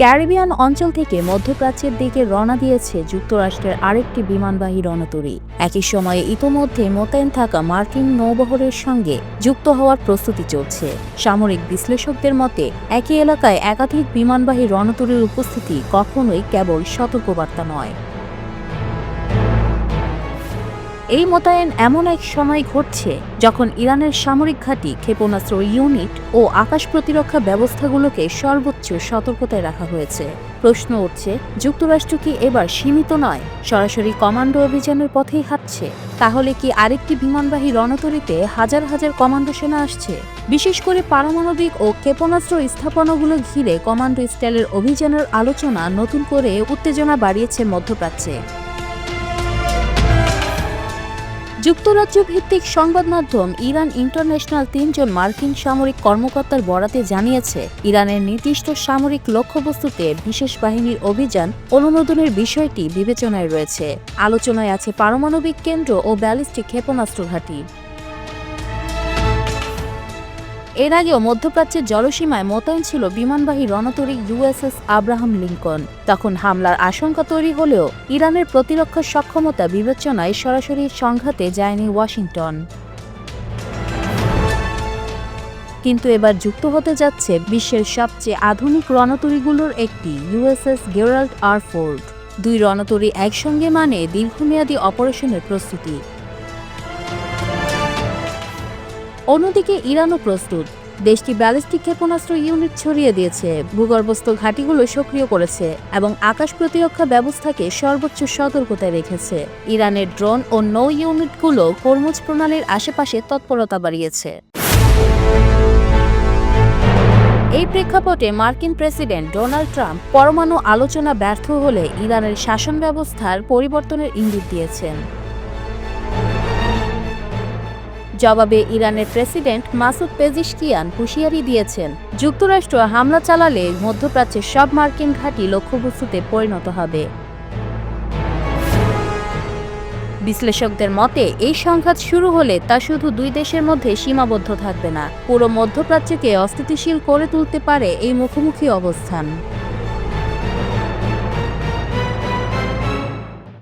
Caribbean অঞ্চল থেকে মধ্যপ্রাচ্যের দিকে রওনা দিয়েছে যুক্তরাষ্ট্রের আরেকটি বিমানবাহী রণতরী। একই সময়ে ইতোমধ্যে মোতায়েন থাকা মার্কিন নৌবহরের সঙ্গে যুক্ত হওয়ার প্রস্তুতি চলছে। সামরিক বিশ্লেষকদের মতে, একই এলাকায় একাধিক বিমানবাহী রণতরীর উপস্থিতি কখনোই কেবল সতর্কবার্তা নয়। এই মোতায়েন এমন এক সময় ঘটছে যখন ইরানের সামরিক ঘাঁটি ক্ষেপণাস্ত্র ইউনিট ও আকাশ প্রতিরক্ষা ব্যবস্থাগুলোকে সর্বোচ্চ সতর্কতায় রাখা হয়েছে। প্রশ্ন উঠছে, যুক্তরাষ্ট্র কি এবার সীমিত নয়? সরাসরি কমান্ডো অভিযানের পথেই হাঁটছে। তাহলে কি আরেকটি বিমানবাহী রণতরীতে হাজার হাজার কমান্ডো সেনা আসছে? বিশেষ করে পারমাণবিক ও ক্ষেপণাস্ত্র স্থাপনাগুলো ঘিরে কমান্ডো স্টাইলের অভিযানের আলোচনা নতুন করে উত্তেজনা বাড়িয়েছে মধ্যপ্রাচ্যে। যুক্তরাজ্য ভিত্তিক সংবাদ মাধ্যম ইরান ইন্টারন্যাশনাল তিনজন মার্কিন সামরিক কর্মকর্তার বরাতে জানিয়েছে, ইরানের নির্দিষ্ট সামরিক লক্ষ্যবস্তুতে বিশেষ বাহিনীর অভিযান অনুমোদনের বিষয়টি বিবেচনায় রয়েছে। আলোচনায় আছে পারমাণবিক কেন্দ্র ও ব্যালিস্টিক ক্ষেপণাস্ত্র ঘাঁটি। এর আগেও মধ্যপ্রাচ্যের জলসীমায় মোতায়েন ছিল বিমানবাহী রণতরী ইউএসএস আব্রাহাম লিঙ্কন। তখন হামলার আশঙ্কা তৈরি হলেও ইরানের প্রতিরক্ষা সক্ষমতা বিবেচনায় সরাসরি সংঘাতে যায়নি ওয়াশিংটন। কিন্তু এবার যুক্ত হতে যাচ্ছে বিশ্বের সবচেয়ে আধুনিক রণতরীগুলোর একটি ইউএসএস গেরাল্ড আর ফোর্ড। দুই রণতরী একসঙ্গে মানে দীর্ঘমেয়াদী অপারেশনের প্রস্তুতি। অন্যদিকে ইরানও প্রস্তুত। দেশটি ব্যালিস্টিক ক্ষেপণাস্ত্র ইউনিট ছড়িয়ে দিয়েছে। ভূগর্ভস্থ ঘাঁটিগুলো সক্রিয় করেছে এবং আকাশ প্রতিরক্ষা ব্যবস্থাকে সর্বোচ্চ সতর্কতায় রেখেছে। ইরানের ড্রোন ও নৌ ইউনিটগুলো কর্মজ প্রণালীর আশেপাশে তৎপরতা বাড়িয়েছে। এই প্রেক্ষাপটে মার্কিন প্রেসিডেন্ট ডোনাল্ড ট্রাম্প পরমাণু আলোচনা ব্যর্থ হলে ইরানের শাসন ব্যবস্থার পরিবর্তনের ইঙ্গিত দিয়েছেন। জবাবে ইরানের প্রেসিডেন্ট মাসুদ পেজিশকিয়ান হুঁশিয়ারি দিয়েছেন। যুক্তরাষ্ট্র হামলা চালালে মধ্যপ্রাচ্যের সব মার্কিন ঘাঁটি লক্ষ্যবস্তুতে পরিণত হবে। বিশ্লেষকদের মতে, এই সংঘাত শুরু হলে তা শুধু দুই দেশের মধ্যে সীমাবদ্ধ থাকবে না, পুরো মধ্যপ্রাচ্যকে অস্থিতিশীল করে তুলতে পারে এই মুখোমুখি অবস্থান।